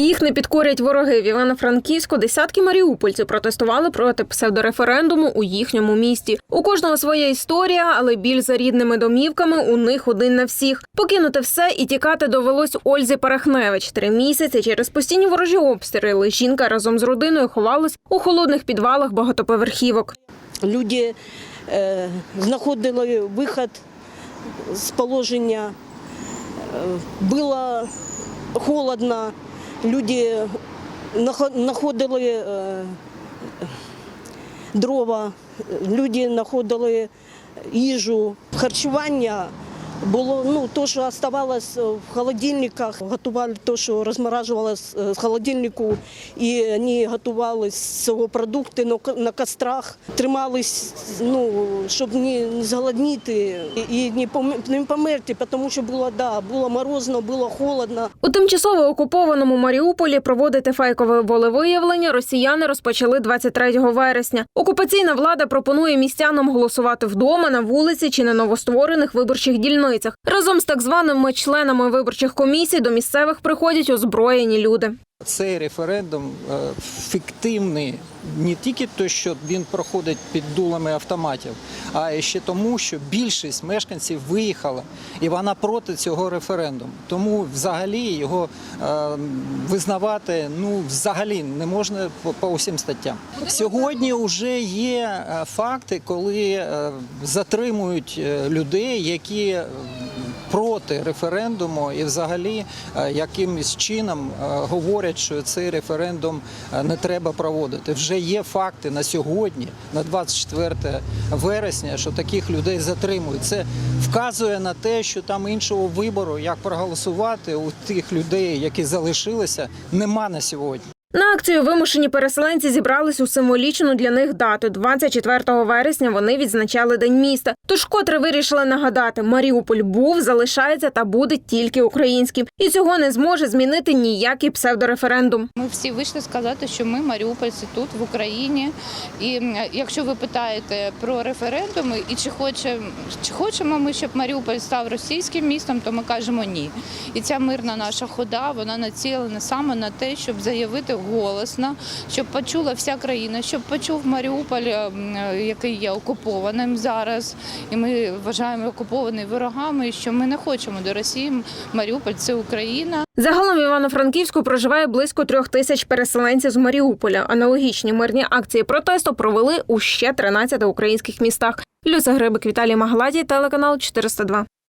Їх не підкорять вороги. В Івано-Франківську десятки маріупольців протестували проти псевдореферендуму у їхньому місті. У кожного своя історія, але біль за рідними домівками у них один на всіх. Покинути все і тікати довелось Ользі Парахневич. Три місяці через постійні ворожі обстріли жінка разом з родиною ховалась у холодних підвалах багатоповерхівок. Люди е, знаходили вихід з положення. Е, Було холодно, люди нахо- знаходили е, дрова, люди знаходили їжу, харчування. Було ну, то, що оставалось в холодильниках, готували те, що розморажувалось е, з холодильнику, і вони готували з цього продукти на ко- кострах, тримались, ну, щоб не зголодніти і не померти, тому що було, да, було морозно, було холодно. У тимчасово окупованому Маріуполі проводити фейкове волевиявлення росіяни розпочали 23 вересня. Окупаційна влада пропонує містянам голосувати вдома, на вулиці чи на новостворених виборчих дільницях. Разом з так званими членами виборчих комісій до місцевих приходять озброєні люди. Цей референдум е, фіктивний не тільки то, що він проходить під дулами автоматів, а і ще тому, що більшість мешканців виїхала, і вона проти цього референдуму. Тому взагалі його е, визнавати ну взагалі не можна по, усім статтям. Сьогодні вже є е, факти, коли затримують людей, які проти референдуму і взагалі е, якимось чином е, говорять, що цей референдум е, не треба проводити. Вже є факти на сьогодні, на 24 вересня, що таких людей затримують. Це вказує на те, що там іншого вибору, як проголосувати у тих людей, які залишилися, нема на сьогодні. На акцію вимушені переселенці зібрались у символічну для них дату. 24 вересня вони відзначали День міста. Тож котре вирішили нагадати, Маріуполь був, залишається та буде тільки українським. І цього не зможе змінити ніякий псевдореферендум. Ми всі вийшли сказати, що ми маріупольці тут в Україні. І якщо ви питаєте про референдуми і чи хоче чи хочемо ми, щоб Маріуполь став російським містом, то ми кажемо ні. І ця мирна наша хода вона націлена саме на те, щоб заявити голосно, щоб почула вся країна, щоб почув Маріуполь, який є окупованим зараз, і ми вважаємо окупований ворогами, що ми не хочемо до Росії. Маріуполь це Україна. Загалом в Івано-Франківську проживає близько трьох тисяч переселенців з Маріуполя. Аналогічні мирні акції протесту провели у ще 13 українських містах. Люся Грибик, Віталій Магладій, телеканал 402.